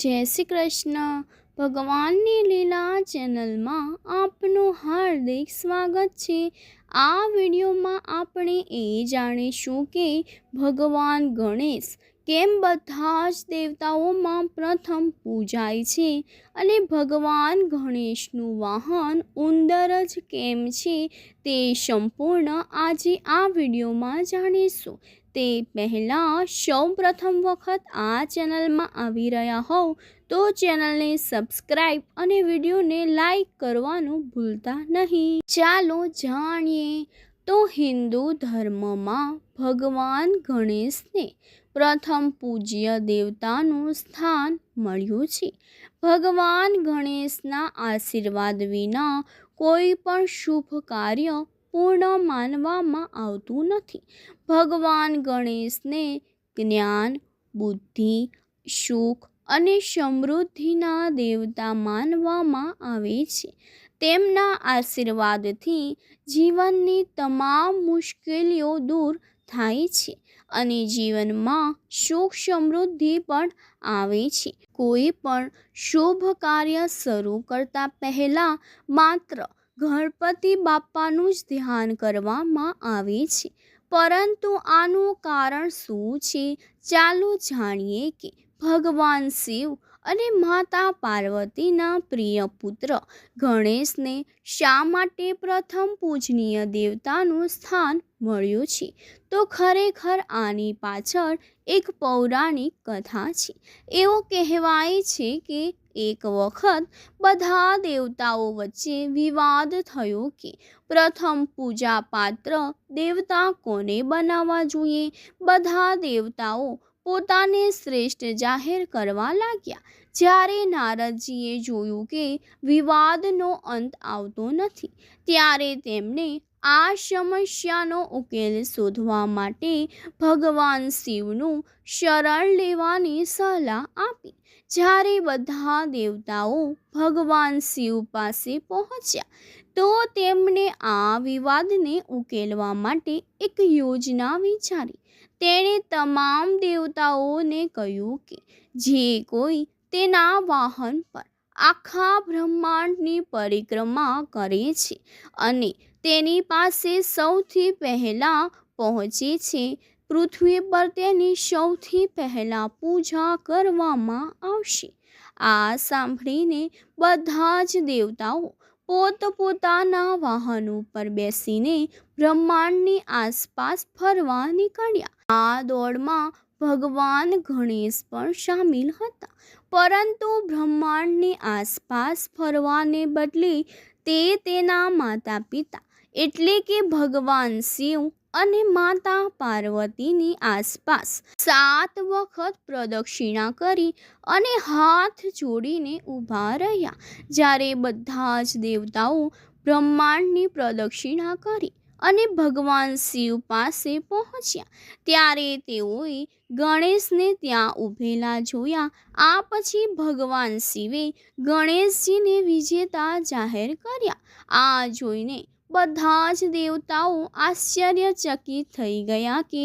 જય શ્રી કૃષ્ણ. ભગવાનની લીલા ચેનલમાં આપનું હાર્દિક સ્વાગત છે. આ વિડીયોમાં આપણે એ જાણીશું કે ભગવાન ગણેશ કેમ બધા જ દેવતાઓમાં પ્રથમ પૂજાય છે અને ભગવાન ગણેશનું વાહન ઉંદર જ કેમ છે તે સંપૂર્ણ આજે આ વિડીયોમાં જાણીશું. તે પહેલાં સૌ પ્રથમ વખત આ ચેનલમાં આવી રહ્યા હોવ તો ચેનલને સબસ્ક્રાઈબ અને વિડીયોને લાઈક કરવાનું ભૂલતા નહીં. ચાલો જાણીએ તો હિન્દુ ધર્મમાં ભગવાન ગણેશને પ્રથમ પૂજ્ય દેવતાનું સ્થાન મળ્યું છે. ભગવાન ગણેશના આશીર્વાદ વિના કોઈ પણ શુભ કાર્ય પૂર્ણ માનવામાં આવતું નથી. ભગવાન ગણેશને જ્ઞાન, બુદ્ધિ, સુખ અને સમૃદ્ધિના દેવતા માનવામાં આવે છે. તેમના આશીર્વાદથી જીવનની તમામ મુશ્કેલીઓ દૂર થાય છે અને જીવનમાં સુખ સમૃદ્ધિ પણ આવે છે. કોઈ પણ શુભ કાર્ય શરૂ કરતા પહેલાં માત્ર ગણપતિ બાપ્પાનું જ ધ્યાન કરવામાં આવે છે. પરંતુ આનું કારણ શું છે? ચાલો જાણીએ કે ભગવાન શિવ અને માતા પાર્વતીના પ્રિય પુત્ર ગણેશને શા માટે પ્રથમ પૂજનીય દેવતાનું સ્થાન મળ્યું છે? તો ખરેખર આની પાછળ એક પૌરાણિક કથા છે. એવું કહેવાય છે કે એક વખત બધા દેવતાઓ વચ્ચે વિવાદ થયો કે પ્રથમ પૂજા પાત્ર દેવતા કોને બનાવવા જોઈએ? બધા દેવતાઓ પોતાને શ્રેષ્ઠ જાહેર કરવા લાગ્યા. જ્યારે નારદજીએ જોયું કે વિવાદનો અંત આવતો નથી, ત્યારે તેમણે આ સમસ્યાનો ઉકેલ શોધવા માટે ભગવાન શિવનું શરણ લેવાની સલાહ આપી. જ્યારે બધા દેવતાઓ ભગવાન શિવ પાસે પહોંચ્યા, તો તેમણે આ વિવાદને ઉકેલવા માટે એક યોજના વિચારી. તેણે તમામ દેવતાઓને કહ્યું કે, જે કોઈ તેના વાહન પર આખા બ્રહ્માંડની પરિક્રમા કરે છે અને તેની પાસે સૌથી પહેલાં પહોંચે છે, પૃથ્વી પર તેની સૌથી પહેલાં પૂજા કરવામાં આવશે. આ સાંભળીને બધા જ દેવતાઓ પોતપોતાના વાહનો પર બેસીને બ્રહ્માંડની આસપાસ ફરવા નીકળ્યા. આ દોડમાં ભગવાન ગણેશ પણ સામેલ હતા. પરંતુ બ્રહ્માંડની આસપાસ ફરવાને બદલે તે તેના માતા પિતા એટલે કે ભગવાન શિવ અને માતા પાર્વતીની આસપાસ સાત વખત પ્રદક્ષિણા કરી અને હાથ જોડીને ઊભા રહ્યા. જ્યારે બધા જ દેવતાઓ બ્રહ્માંડની પ્રદક્ષિણા કરી અને ભગવાન શિવ પાસે પહોંચ્યા. ત્યારે તેઓએ ગણેશને ત્યાં ઊભેલા જોયા. આ પછી ભગવાન શિવે ગણેશજીને વિજેતા જાહેર કર્યા. આ જોઈને બધા જ દેવતાઓ આશ્ચર્યચકિત થઈ ગયા કે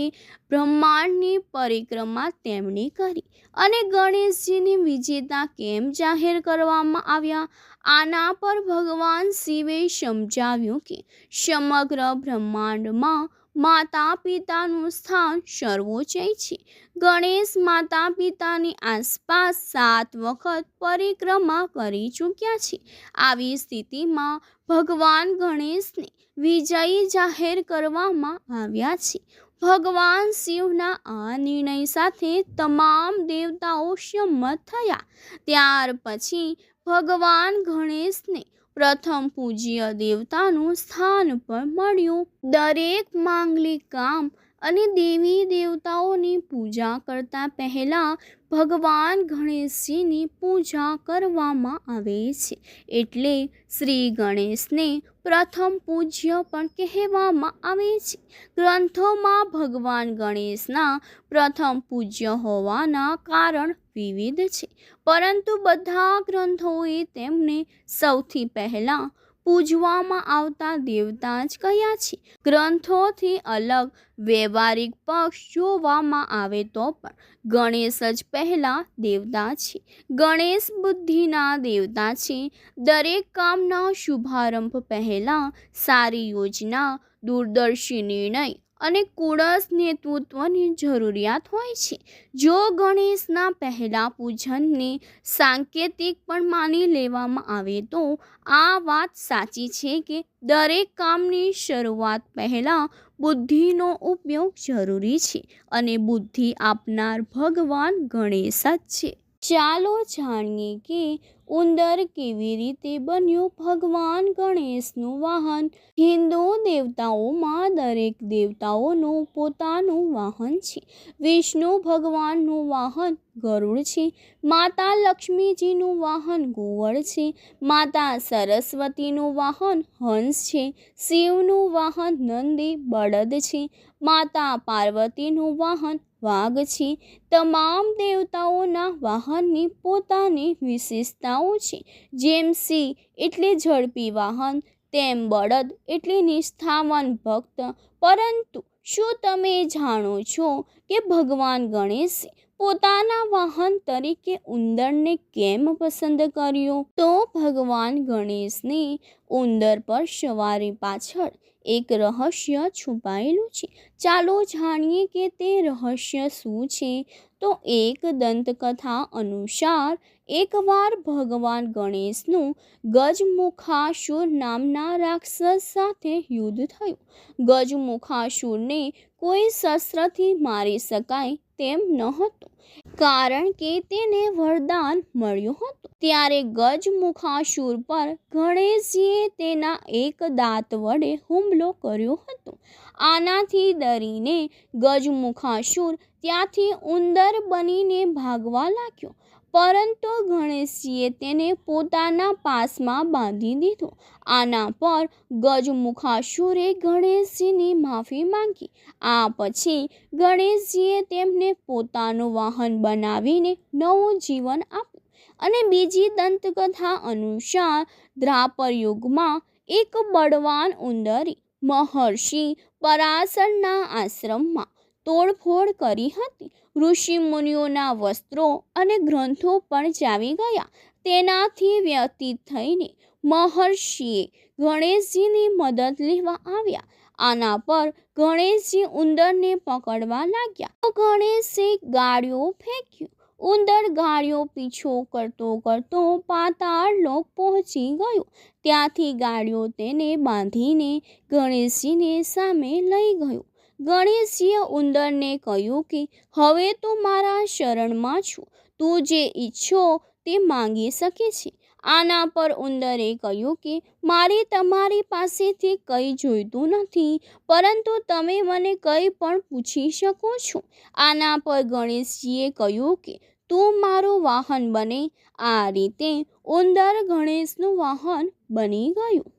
બ્રહ્માંડની પરિક્રમા તેમણે કરી અને ગણેશજીને વિજેતા કેમ જાહેર કરવામાં આવ્યા? આના પર ભગવાન શિવે સમજાવ્યું કે સમગ્ર બ્રહ્માંડમાં માતા પિતાનું સ્થાન સર્વોચ્ચય છે. ગણેશ માતા પિતાની આસપાસ સાત વખત પરિક્રમા કરી ચૂક્યા છે. આવી સ્થિતિમાં ભગવાન ગણેશને વિજયી જાહેર કરવામાં આવ્યા છે. ભગવાન શિવના આ નિર્ણય સાથે તમામ દેવતાઓ સંમત થયા. ત્યાર પછી ભગવાન ગણેશને પ્રથમ પૂજ્ય દેવતાનું સ્થાન પણ મળ્યું. દરેક માંગલિક કામ અને દેવી દેવતાઓની પૂજા કરતા પહેલાં ભગવાન ગણેશજીની પૂજા કરવામાં આવે છે. એટલે શ્રી ગણેશને પ્રથમ પૂજ્ય પણ કહેવામાં આવે છે. ગ્રંથોમાં ભગવાન ગણેશના પ્રથમ પૂજ્ય હોવાના કારણ વિવિધ છે. પરંતુ બધા ગ્રંથોએ તેમને સૌથી પહેલાં પૂજવામાં આવતા દેવતા જ કયા છે? ગ્રંથોથી અલગ, વ્યવહારિક પક્ષ જોવામાં આવે તો પણ ગણેશ જ પહેલાં દેવતા છે. ગણેશ બુદ્ધિના દેવતા છે. દરેક કામના શુભારંભ પહેલાં સારી યોજના, દૂરદર્શી નિર્ણય અને કુળસ નેતૃત્વની જરૂરિયાત હોય છે. જો ગણેશના પહેલાં પૂજનને સાંકેતિક પણ માની લેવામાં આવે તો આ વાત સાચી છે કે દરેક કામની શરૂઆત પહેલાં બુદ્ધિનો ઉપયોગ જરૂરી છે અને બુદ્ધિ આપનાર ભગવાન ગણેશ જ છે. ચાલો જાણીએ કે ઉંદર કેવી રીતે બન્યું? ભગવાન ગણેશનું વાહન. હિન્દુ દેવતાઓમાં દરેક દેવતાઓનું પોતાનું વાહન છે. વિષ્ણુ ભગવાનનું વાહન ગરુડ છે. માતા લક્ષ્મીજીનું વાહન ગોવળ છે. માતા સરસ્વતીનું વાહન હંસ છે. શિવનું વાહન નંદી બળદ છે. માતા પાર્વતીનું વાહન વાઘ છે. તમામ દેવતાઓના વાહનની પોતાની વિશેષતાઓ છે. જેમ સિંહ એટલે ઝડપી વાહન, તેમ બળદ એટલે નિષ્ઠાવાન ભક્ત. પરંતુ શું તમે જાણો છો કે ભગવાન ગણેશે પોતાના વાહન તરીકે ઉંદરને કેમ પસંદ કર્યો? તો ભગવાન ગણેશને ઉંદર પર સવારી પાછળ એક રહસ્ય છુપાયેલું છે. ચાલો જાણીએ કે તે રહસ્ય શું છે? તો એક દંતકથા અનુસાર, એકવાર ભગવાન ગણેશનું ગજમુખાસુર નામના રાક્ષસ સાથે યુદ્ધ થયું. ગજમુખાસુરને કોઈ શસ્ત્રથી મારી શકાય તેમ ન હતું. કારણ કે તેને વરદાન મળ્યું હતું. ત્યારે ગજમુખાસુર પર ગણેશજીએ તેના એક દાંત વડે હુમલો કર્યો હતો. આનાથી ડરીને ગજમુખાસુર ત્યાંથી ઉંદર બનીને ભાગવા લાગ્યો. પરંતુ ગણેશજીએ તેને પોતાના પાસમાં બાંધી દીધો. આના પર ગજમુખાસુરે ગણેશજીની માફી માંગી. આ પછી ગણેશજીએ તેમને પોતાનું વાહન બનાવીને નવું જીવન આપ્યું. અને બીજી દંતકથા અનુસાર દ્રાપર યુગમાં એક બળવાન ઉંદરી, મહર્ષિ પરાસરના આશ્રમમાં તોડફોડ કરી હતી. ઋષિ મુનિઓના વસ્ત્રો અને ગ્રંથો પણ ચાવી ગયા. તેનાથી વ્યતીત થઈને મહર્ષિએ ગણેશજીની મદદ લેવા આવ્યા. આના પર ગણેશજી ઉંદરને પકડવા લાગ્યા. ગણેશે ગાળિયો ફેંક્યું. ઉંદર ગાળિયો પીછો કરતો કરતો પાતાળ લોક પહોંચી ગયો. ત્યાંથી ગાળિયો તેને બાંધીને ગણેશજીને સામે લઈ ગયો. ગણેશજીએ ઉંદરને કહ્યું કે, હવે તો મારા શરણમાં છું. તું જે ઈચ્છો તે માંગી શકે છે. આના પર ઉંદરે કહ્યું કે, મારે તમારી પાસેથી કંઈ જોઈતું નથી, પરંતુ તમે મને કંઈ પણ પૂછી શકો છો. આના પર ગણેશજીએ કહ્યું કે, તું મારું વાહન બને. આ રીતે ઉંદર ગણેશનું વાહન બની ગયું.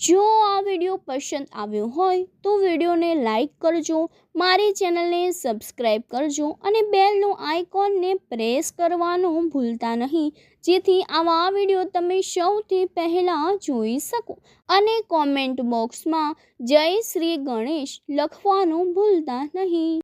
જો આ વીડિયો પસંદ આવ્યો હોય તો વિડીયોને લાઈક કરજો, મારી ચેનલને સબસ્ક્રાઈબ કરજો અને બેલનું આઇકોનને પ્રેસ કરવાનું ભૂલતા નહીં. જેથી આવા વીડિયો તમે સૌથી પહેલાં જોઈ શકો અને કોમેન્ટ બોક્સમાં જય શ્રી ગણેશ લખવાનું ભૂલતા નહીં.